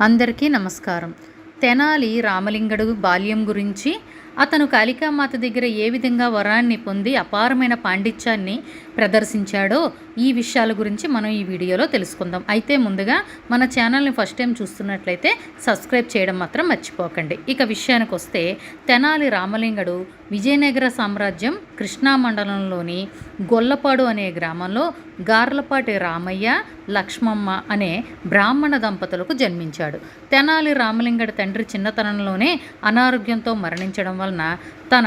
అందరికీ నమస్కారం. తెనాలి రామలింగడు బాల్యం గురించి అతను కాళికామాత దగ్గర ఏ విధంగా వరాన్ని పొంది అపారమైన పాండిత్యాన్ని ప్రదర్శించాడో ఈ విషయాల గురించి మనం ఈ వీడియోలో తెలుసుకుందాం. అయితే ముందుగా మన ఛానల్ని ఫస్ట్ టైం చూస్తున్నట్లయితే సబ్స్క్రైబ్ చేయడం మాత్రం మర్చిపోకండి. ఇక విషయానికి వస్తే తెనాలి రామలింగడు విజయనగర సామ్రాజ్యం కృష్ణా మండలంలోని గొల్లపాడు అనే గ్రామంలో గార్లపాటి రామయ్య లక్ష్మమ్మ అనే బ్రాహ్మణ దంపతులకు జన్మించాడు. తెనాలి రామలింగడి తండ్రి చిన్నతనంలోనే అనారోగ్యంతో మరణించడం వలన తన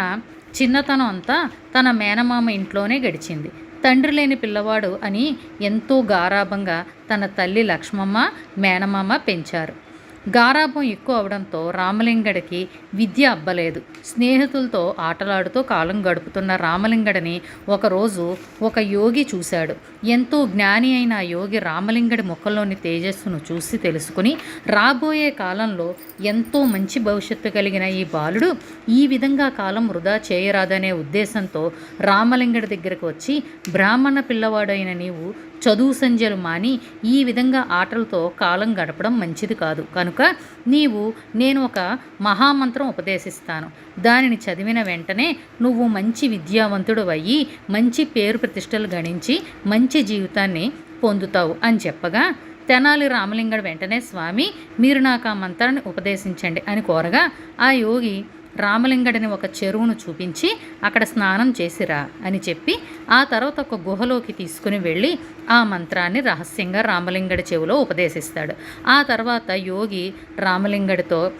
చిన్నతనం అంతా తన మేనమామ ఇంట్లోనే గడిచింది. తండ్రి లేని పిల్లవాడు అని ఎంతో గారాభంగా తన తల్లి లక్ష్మమ్మ మేనమామ పెంచారు. గారాభం ఎక్కువ అవడంతో రామలింగడికి విద్య అబ్బలేదు. స్నేహితులతో ఆటలాడుతూ కాలం గడుపుతున్న రామలింగడిని ఒకరోజు ఒక యోగి చూశాడు. ఎంతో జ్ఞాని అయిన ఆ యోగి రామలింగడి ముఖంలోని తేజస్సును చూసి తెలుసుకుని రాబోయే కాలంలో ఎంతో మంచి భవిష్యత్తు కలిగిన ఈ బాలుడు ఈ విధంగా కాలం వృధా చేయరాదనే ఉద్దేశంతో రామలింగడి దగ్గరకు వచ్చి బ్రాహ్మణ పిల్లవాడైన నీవు చదువు సంధ్యలు మాని ఈ విధంగా ఆటలతో కాలం గడపడం మంచిది కాదు. కనుక నీవు నేను ఒక మహామంత్రం ఉపదేశిస్తాను. దానిని చదివిన వెంటనే నువ్వు మంచి విద్యావంతుడు అయ్యి మంచి పేరు ప్రతిష్టలు గణించి మంచి జీవితాన్ని పొందుతావు అని చెప్పగా తెనాలి రామలింగడు వెంటనే స్వామి మీరు నాకు ఆ మంత్రాన్ని ఉపదేశించండి అని కోరగా ఆ యోగి రామలింగడిని ఒక చెరువును చూపించి అక్కడ స్నానం చేసిరా అని చెప్పి ఆ తర్వాత ఒక గుహలోకి తీసుకుని వెళ్ళి ఆ మంత్రాన్ని రహస్యంగా రామలింగడి చెవిలో ఉపదేశిస్తాడు. ఆ తర్వాత యోగి రామలింగడితో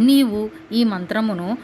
నీవు ఈ మంత్రమును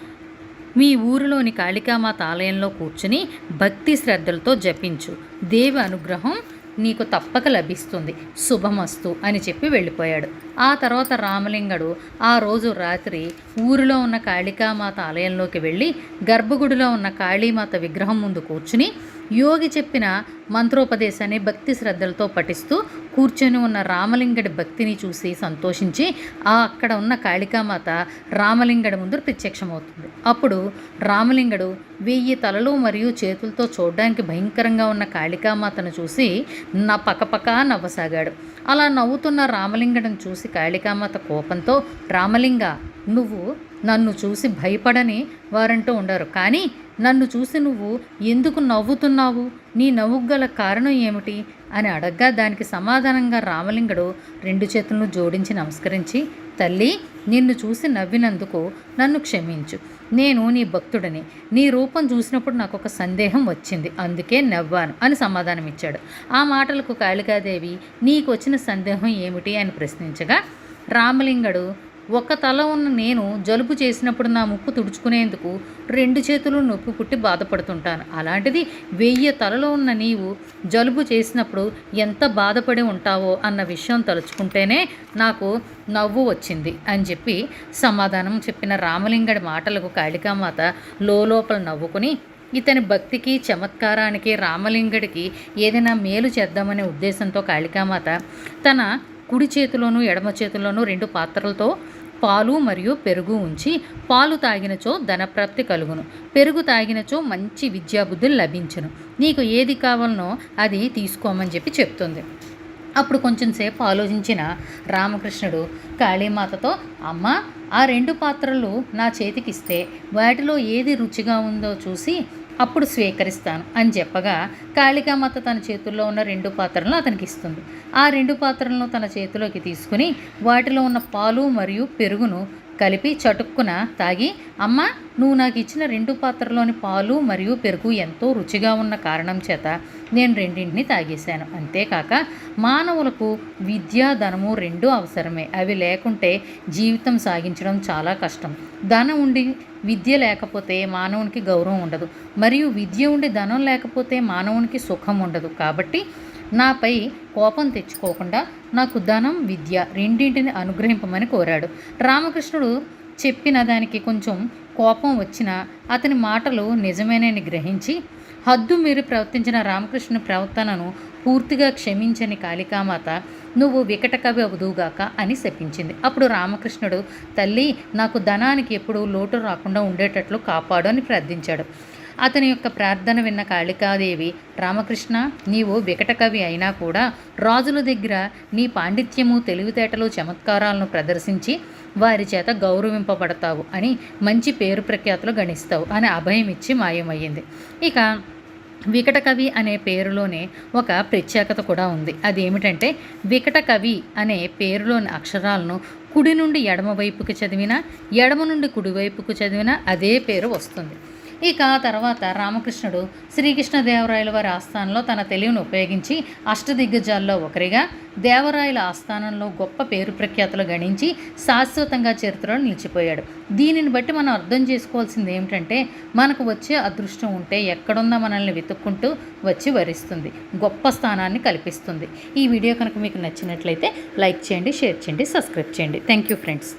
మీ ఊరిలోని కాళికామాత ఆలయంలో కూర్చుని భక్తి శ్రద్ధలతో జపించు. దేవి అనుగ్రహం నీకు తప్పక లభిస్తుంది శుభమస్తు అని చెప్పి వెళ్ళిపోయాడు. ఆ తర్వాత రామలింగడు ఆ రోజు రాత్రి ఊరిలో ఉన్న కాళికామాత ఆలయంలోకి వెళ్ళి గర్భగుడిలో ఉన్న కాళీమాత విగ్రహం ముందు కూర్చుని యోగి చెప్పిన మంత్రోపదేశాన్ని భక్తి శ్రద్ధలతో పఠిస్తూ కూర్చొని ఉన్న రామలింగడి భక్తిని చూసి సంతోషించి ఆ అక్కడ ఉన్న కాళికామాత రామలింగడి ముందు ప్రత్యక్షమవుతుంది. అప్పుడు రామలింగడు వెయ్యి తలలు మరియు చేతులతో చూడడానికి భయంకరంగా ఉన్న కాళికామాతను చూసి నా పకపక నవ్వసాగాడు. అలా నవ్వుతున్న రామలింగడిని చూసి కాళికామాత కోపంతో రామలింగ నువ్వు నన్ను చూసి భయపడని వారంటూ ఉండరు. కానీ నన్ను చూసి నువ్వు ఎందుకు నవ్వుతున్నావు? నీ నవ్వుకు గల కారణం ఏమిటి? అని అడగ్గా దానికి సమాధానంగా రామలింగడు రెండు చేతులను జోడించి నమస్కరించి తల్లి నిన్ను చూసి నవ్వినందుకు నన్ను క్షమించు. నేను నీ భక్తుడిని. నీ రూపం చూసినప్పుడు నాకు ఒక సందేహం వచ్చింది. అందుకే నవ్వాను అని సమాధానం ఇచ్చాడు ఆ మాటలకు కాళికాదేవి నీకు వచ్చిన సందేహం ఏమిటి అని ప్రశ్నించగా రామలింగడు ఒక తల ఉన్న నేను జలుబు చేసినప్పుడు నా ముక్కు తుడుచుకునేందుకు రెండు చేతులు నొప్పి పుట్టి బాధపడుతుంటాను. అలాంటిది వెయ్యి తలలో ఉన్న నీవు జలుబు చేసినప్పుడు ఎంత బాధపడి ఉంటావో అన్న విషయం తలుచుకుంటేనే నాకు నవ్వు వచ్చింది అని చెప్పి సమాధానం చెప్పిన రామలింగడి మాటలకు కాళికామాత లోపల నవ్వుకుని ఇతని భక్తికి చమత్కారానికి రామలింగడికి ఏదైనా మేలు చేద్దామనే ఉద్దేశంతో కాళికామాత తన కుడి చేతిలోనూ ఎడమ చేతిలోనూ రెండు పాత్రలతో పాలు మరియు పెరుగు ఉంచి పాలు తాగినచో ధనప్రాప్తి కలుగును. పెరుగు తాగినచో మంచి విద్యాబుద్ధులు లభించును. నీకు ఏది కావాలనో అది తీసుకోమని చెప్పి చెప్తుంది. అప్పుడు కొంచెం సేపు ఆలోచించిన రామకృష్ణుడు కాళీమాతతో అమ్మ ఆ రెండు పాత్రలు నా చేతికిస్తే వాటిలో ఏది రుచిగా ఉందో చూసి అప్పుడు స్వీకరిస్తాను అని చెప్పగా కాళికామాత తన చేతుల్లో ఉన్న రెండు పాత్రలను అతనికి ఇస్తుంది. ఆ రెండు పాత్రలను తన చేతిలోకి తీసుకుని వాటిలో ఉన్న పాలు మరియు పెరుగును కలిపి చటుక్కున తాగి అమ్మ నువ్వు నాకు ఇచ్చిన రెండు పాత్రలోని పాలు మరియు పెరుగు ఎంతో రుచిగా ఉన్న కారణం చేత నేను రెండింటిని తాగేశాను. అంతేకాక మానవులకు విద్య ధనము రెండూ అవసరమే. అవి లేకుంటే జీవితం సాగించడం చాలా కష్టం. ధనం ఉండి విద్య లేకపోతే మానవునికి గౌరవం ఉండదు. మరియు విద్య ఉండి ధనం లేకపోతే మానవునికి సుఖం ఉండదు. కాబట్టి నాపై కోపం తెచ్చుకోకుండా నాకు ధనం విద్య రెండింటిని అనుగ్రహింపమని కోరాడు. రామకృష్ణుడు చెప్పిన దానికి కొంచెం కోపం వచ్చినా అతని మాటలు నిజమేనని గ్రహించి హద్దు మీరు ప్రవర్తించిన రామకృష్ణ ప్రవర్తనను పూర్తిగా క్షమించని కాళికామాత నువ్వు వికట కవి అవుదుగాక అని శపించింది. అప్పుడు రామకృష్ణుడు తల్లి నాకు ధనానికి ఎప్పుడు లోటు రాకుండా ఉండేటట్లు కాపాడు అని ప్రార్థించాడు. అతని యొక్క ప్రార్థన విన్న కాళికాదేవి రామకృష్ణ నీవు వికటకవి అయినా కూడా రాజుల దగ్గర నీ పాండిత్యము తెలివితేటలు చమత్కారాలను ప్రదర్శించి వారి చేత గౌరవింపబడతావు అని మంచి పేరు ప్రఖ్యాతులు గణిస్తావు అని అభయం ఇచ్చి మాయమయ్యింది. ఇక వికట కవి అనే పేరులోనే ఒక ప్రత్యేకత కూడా ఉంది. అది ఏమిటంటే వికట కవి అనే పేరులోని అక్షరాలను కుడి నుండి ఎడమ వైపుకి చదివినా ఎడమ నుండి కుడివైపుకు చదివినా అదే పేరు వస్తుంది. ఇక తర్వాత రామకృష్ణుడు శ్రీకృష్ణదేవరాయల వారి ఆస్థానంలో తన తెలివిని ఉపయోగించి అష్టదిగ్గజాల్లో ఒకరిగా దేవరాయల ఆస్థానంలో గొప్ప పేరు ప్రఖ్యాతులు గణించి శాశ్వతంగా చరిత్రలో నిలిచిపోయాడు. దీనిని బట్టి మనం అర్థం చేసుకోవాల్సింది ఏమిటంటే మనకు వచ్చే అదృష్టం ఉంటే ఎక్కడున్నా మనల్ని వెతుక్కుంటూ వచ్చి వరిస్తుంది గొప్ప స్థానాన్ని కల్పిస్తుంది. ఈ వీడియో కనుక మీకు నచ్చినట్లయితే లైక్ చేయండి షేర్ చేయండి సబ్స్క్రైబ్ చేయండి. Thank you friends.